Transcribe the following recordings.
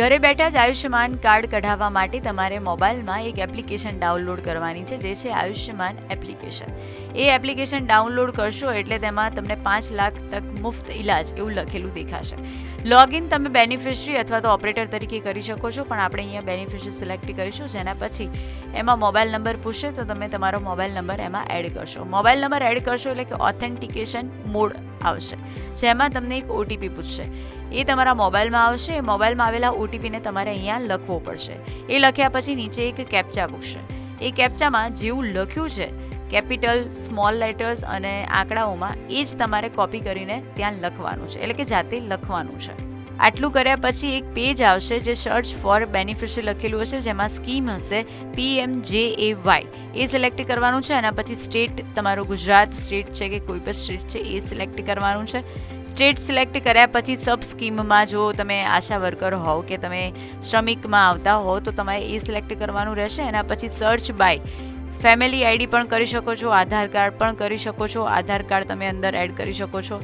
ઘરે બેઠા જ આયુષ્યમાન કાર્ડ કઢાવવા માટે તમારે મોબાઈલમાં એક એપ્લિકેશન ડાઉનલોડ કરવાની છે, જે છે આયુષ્યમાન એપ્લિકેશન. એ એપ્લિકેશન ડાઉનલોડ કરશો એટલે તેમાં તમને પાંચ લાખ તક મુફ્ત ઇલાજ એવું લખેલું દેખાશે. લોગિન તમે બેનિફિશરી અથવા તો ઓપરેટર તરીકે કરી શકો છો, પણ આપણે અહીંયા બેનિફિશરી સિલેક્ટ કરીશું, જેના પછી એમાં મોબાઈલ નંબર પૂછશે તો તમે તમારો મોબાઈલ નંબર એમાં એડ કરશો. મોબાઈલ નંબર એડ કરશો એટલે કે ઓથેન્ટિકેશન મોડ આવશે. જેમાં તમને એક ઓટીપી પૂછશે. એ તમારા મોબાઈલમાં આવશે. મોબાઈલમાં આવેલા ઓટીપીને તમારે અહીંયા લખવો પડશે. એ લખ્યા પછી નીચે એક કેપ્ચા પૂછશે એ કેપ્ચામાં જેવું લખ્યું છે કેપિટલ સ્મોલ લેટર્સ અને આંકડાઓમાં એ જ તમારે કોપી કરીને ત્યાં લખવાનું છે. એટલે કે જાતે લખવાનું છે. આટલું કર્યા પછી એક પેજ આવશે જે સર્ચ ફોર બેનિફિશિયલ લખેલું હશે, જેમાં સ્કીમ હશે પીએમ જે એ વાય એ સિલેક્ટ કરવાનું છે, એના પછી સ્ટેટ તમારું ગુજરાત સ્ટેટ છે કે કોઈ પણ સ્ટેટ છે, એ સિલેક્ટ કરવાનું છે. સ્ટેટ સિલેક્ટ કર્યા પછી સબ સ્કીમમાં જો તમે આશા વર્કર હોવ કે તમે શ્રમિકમાં આવતા હો, તો તમારે એ સિલેક્ટ કરવાનું રહેશે. એના પછી સર્ચ બાય ફેમિલી આઈડી પણ કરી શકો છો, આધાર કાર્ડ પણ કરી શકો છો, આધાર કાર્ડ તમે અંદર એડ કરી શકો છો.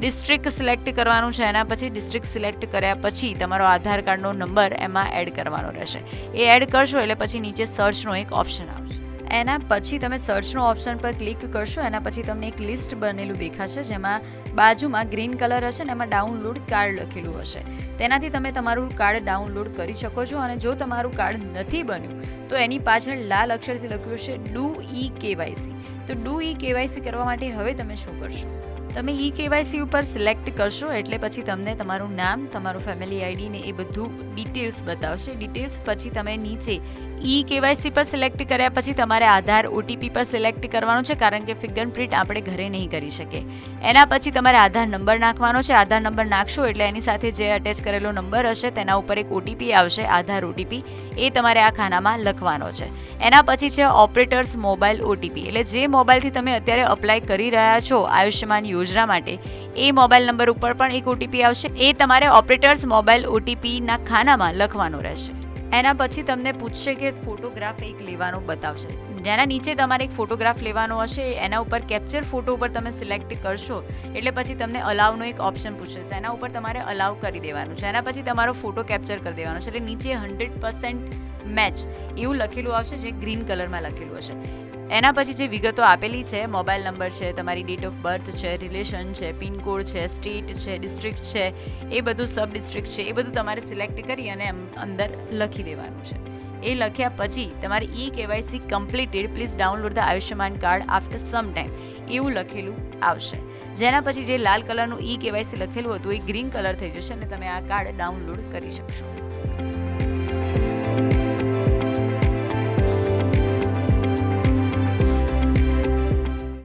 ડિસ્ટ્રિક્ટ સિલેક્ટ કરવાનું છે, એના પછી ડિસ્ટ્રિક્ટ સિલેક્ટ કર્યા પછી તમારો આધાર કાર્ડનો નંબર એમાં એડ કરવાનો રહેશે. એ એડ કરશો એટલે પછી નીચે સર્ચનો એક ઓપ્શન આવશે. એના પછી તમે સર્ચનો ઓપ્શન પર ક્લિક કરશો, એના પછી તમને એક લિસ્ટ બનેલું દેખાશે જેમાં બાજુમાં ગ્રીન કલર હશે ને એમાં ડાઉનલોડ કાર્ડ લખેલું હશે. તેનાથી તમે તમારું કાર્ડ ડાઉનલોડ કરી શકો છો અને જો તમારું કાર્ડ નથી બન્યું, તો એની પાછળ લાલ અક્ષરથી લખ્યું છે ડુ ઈ કેવાયસી તો ડુ ઈ કેવાયસી કરવા માટે હવે તમે શું કરશો? તમે ઈ કેવાયસી ઉપર સિલેક્ટ કરશો એટલે પછી તમને તમારું નામ, તમારું ફેમિલી આઈડી ને એ બધું ડિટેલ્સ બતાવશે. ડિટેલ્સ પછી તમે નીચે ઈ કેવાયસી પર સિલેક્ટ કર્યા પછી તમારે આધાર ઓટીપી પર સિલેક્ટ કરવાનો છે, કારણ કે ફિંગરપ્રિન્ટ આપણે ઘરે નહીં કરી શકીએ. એના પછી તમારે આધાર નંબર નાખવાનો છે. આધાર નંબર નાખશો એટલે એની સાથે જે અટેચ કરેલો નંબર હશે, તેના ઉપર એક ઓટીપી આવશે, આધાર ઓટીપી એ તમારે આ ખાનામાં લખવાનો છે. એના પછી છે ઓપરેટર્સ મોબાઈલ ઓટીપી એટલે જે મોબાઈલથી તમે અત્યારે અપ્લાય કરી રહ્યા છો આયુષ્યમાન યોજના માટે, એ મોબાઈલ નંબર ઉપર પણ એક ઓટીપી આવશે. એ તમારે ઓપરેટર્સ મોબાઈલ ઓટીપીના ખાનામાં લખવાનો રહેશે. એના પછી તમને પૂછશે કે ફોટોગ્રાફ એક લેવાનો બતાવશે. જેના નીચે તમારે એક ફોટોગ્રાફ લેવાનો હશે, એના ઉપર કેપ્ચર ફોટો ઉપર તમે સિલેક્ટ કરશો, એટલે પછી તમને અલાવનો એક ઓપ્શન પૂછશે. એના ઉપર તમારે અલાવ કરી દેવાનું છે. એના પછી તમારો ફોટો કેપ્ચર કરી દેવાનો છે. એટલે નીચે હંડ્રેડ પર્સન્ટ મેચ એવું લખેલું આવશે જે ગ્રીન કલરમાં લખેલું હશે. એના પછી જે વિગતો આપેલી છે, મોબાઈલ નંબર છે, તમારી ડેટ ઓફ બર્થ છે રિલેશન છે પિનકોડ છે સ્ટેટ છે ડિસ્ટ્રિક્ટ છે, એ બધું સબ ડિસ્ટ્રિક્ટ છે, એ બધું તમારે સિલેક્ટ કરી અને અંદર લખી દેવાનું છે. એ લખ્યા પછી તમારે e KYC completed please download the Ayushman card after some time એવું લખેલું આવશે. જેના પછી જે લાલ કલરનું ઈ કેવાયસી લખેલું હતું, એ ગ્રીન કલર થઈ જશે અને તમે આ કાર્ડ ડાઉનલોડ કરી શકશો.